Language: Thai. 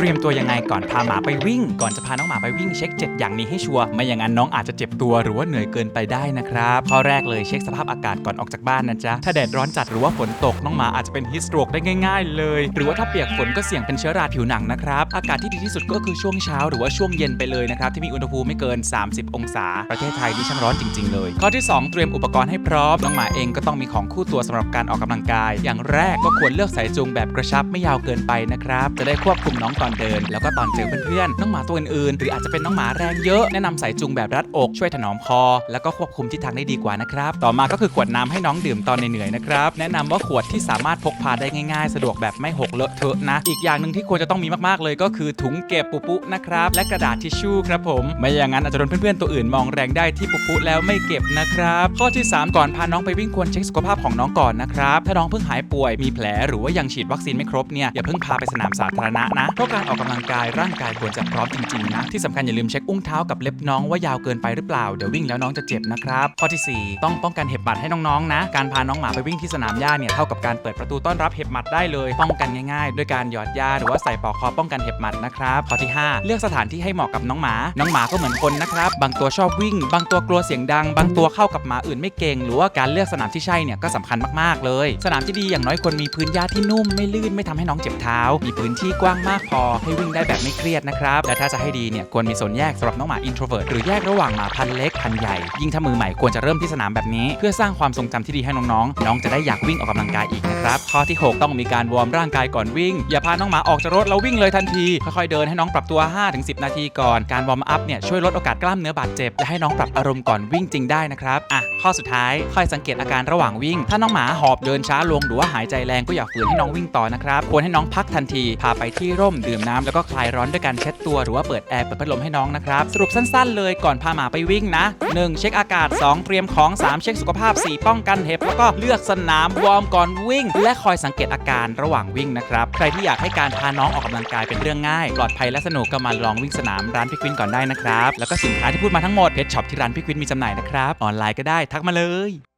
เตรียมตัวยังไงก่อนพาหมาไปวิ่ง ก่อนจะพาน้องหมาไปวิ่งเช็ค 7 อย่างนี้ให้ชัวร์ไม่อย่างนั้นน้องอาจจะเจ็บตัวหรือว่าเหนื่อยเกินไปได้นะครับข้อแรกเลยเช็คสภาพอากาศก่อนออกจากบ้านนะจ๊ะถ้าแดดร้อนจัดหรือว่าฝนตกน้องหมาอาจจะเป็นฮิสโตรกได้ง่าย ๆ เลย หรือว่าถ้าเปียกฝนก็เสี่ยงเป็นเชื้อราผิวหนังนะครับอากาศที่ดีที่สุดก็คือช่วงเช้าหรือว่าช่วงเย็นไปเลยนะครับที่มีอุณหภูมิไม่เกิน 30 องศา ประเทศไทยนี่ช่างร้อนจริง ๆ เลย ข้อที่ 2 เตรียมอุปกรณ์ให้พร้อมน้องหมาเองก็ต้องมีของคู่ตัวสำหรับการออกกำลังกาย อย่างแรกก็ควรเลือกสายจูงแบบกระชับไม่ยาวเกินไปนะครับจะได้ควบคุมน้องตอนเดิน แล้วก็ตอนเจอเพื่อนๆน้องหมาตัวอื่นๆ หรืออาจจะเป็นน้องหมาแรงเยอะแนะนำสายจูงแบบรัดอกช่วยถนอมคอ แล้วก็ควบคุมทิศทางได้ดีกว่านะครับต่อมาก็คือขวดน้ำให้น้องดื่มตอนเหนื่อยๆนะครับแนะนำว่าขวดที่สามารถพกพาได้ง่ายๆ สะดวกแบบไม่หกเลอะเทอะนะ อีกอย่างหนึ่งที่ควรจะต้องมีมากๆเลย ก็คือถุงเก็บปุปุนะครับและกระดาษทิชชู่ครับผม ไม่อย่างนั้นอาจจะโดนเพื่อนๆตัวอื่นมองแรงได้ที่ปุปุแล้วไม่เก็บนะครับข้อที่ 3 ก่อนพาน้องไปวิ่งควรเช็คสุขภาพของน้องก่อนนะครับถ้าน้องเพิ่งหายป่วยมีแผลหรือว่ายังฉีดวัคซีนไม่ครบเนี่ยอย่าเพิ่งพาไปสนามสาธารณะนะเพราะการออกกำลังกายร่างกายควรจะพร้อมจริงๆนะ ที่สำคัญอย่าลืมเช็คอุ้งเท้ากับเล็บน้องว่ายาวเกินไปหรือเปล่า เดี๋ยววิ่งแล้วน้องจะเจ็บนะครับ ข้อทีสี่ 4 ต้องป้องกันเห็บหมัดให้น้องๆนะ การพาน้องหมาไปวิ่งที่สนามหญ้าเนี่ยเท่ากับการเปิดประตูต้อนรับเห็บหมัดได้เลย ป้องกันง่ายๆ ด้วยการหยอดยาหรือว่าใส่ปลอกคอป้องกันเห็บหมัดนะครับ ข้อที่ 5 เลือกสถานที่ให้เหมาะกับน้องหมา น้องหมาก็เหมือนคนนะครับ บางตัวชอบวิ่ง บางตัวกลัวเสียงดัง บางตัวเข้ากับหมาอื่นไม่เก่ง หรือว่าการเลือกสนามที่ใช่เนี่ยก็สำคัญมากๆเลย สนามที่ดีอย่างน้อยควรมีพื้นหญ้าที่นุ่มไม่ลื่นไม่ทำให้น้องเจ็บเท้า มีพื้นที่กว้างมากพอให้วิ่งได้แบบไม่เครียดนะครับ และถ้าจะให้ดีเนี่ยควรมีโซนแยกสำหรับน้องหมา introvert หรือแยกระหว่างหมาพันเล็กพันใหญ่ ยิ่งถ้ามือใหม่ควรจะเริ่มที่สนามแบบนี้ เพื่อสร้างความทรงจำที่ดีให้น้องๆ น้องจะได้อยากวิ่งออกกำลังกายอีกนะครับข้อที่ 6 ต้องมีการวอร์มร่างกายก่อนวิ่ง อย่าพาน้องหมาออกจากรถแล้ววิ่งเลยทันทีค่อยๆเดินให้น้องปรับตัว 5-10 นาทีก่อนการวอร์มอัพเนี่ยช่วยลดโอกาสกล้ามเนื้อบาดเจ็บและให้น้องปรับอารมณ์ก่อนวิ่งจริงได้นะครับอะข้อสุดท้ายคอยสังเกตอาการระหว่างวิ่ง ถ้าน้องหมาหอบเดินช้าลงหรือว่าหายใจแรงก็อย่าฝืนให้น้องวิ่งต่อนะครับควรให้น้องพักทันทีพาไปที่ร่มดื่มน้ำแล้วก็คลายร้อนด้วยการเช็ดตัวหรือว่าเปิดแอร์เปิดพัดลมให้น้องนะครับ สรุปสั้น ๆ เลยก่อนพาหมาไปวิ่งนะ 1. เช็คอากาศ 2. เตรียมของ 3. เช็คสุขภาพ 4. ป้องกันเห็บแล้วก็เลือกสนามวอร์มก่อนวิ่ง และคอยสังเกตอาการระหว่างวิ่งนะครับ ใครที่อยากให้การพาน้องออกกำลังกายเป็นเรื่องง่าย ปลอดภัยและสนุกก็มาลองวิ่งสนามร้านพี่ควินก่อนได้นะครับแล้วก็สินค้าที่พูดมาทั้งหมดเพจช็อปที่ร้านพี่ควินมีจำหน่ายนะครับออนไลน์ก็ได้ทักมาเลย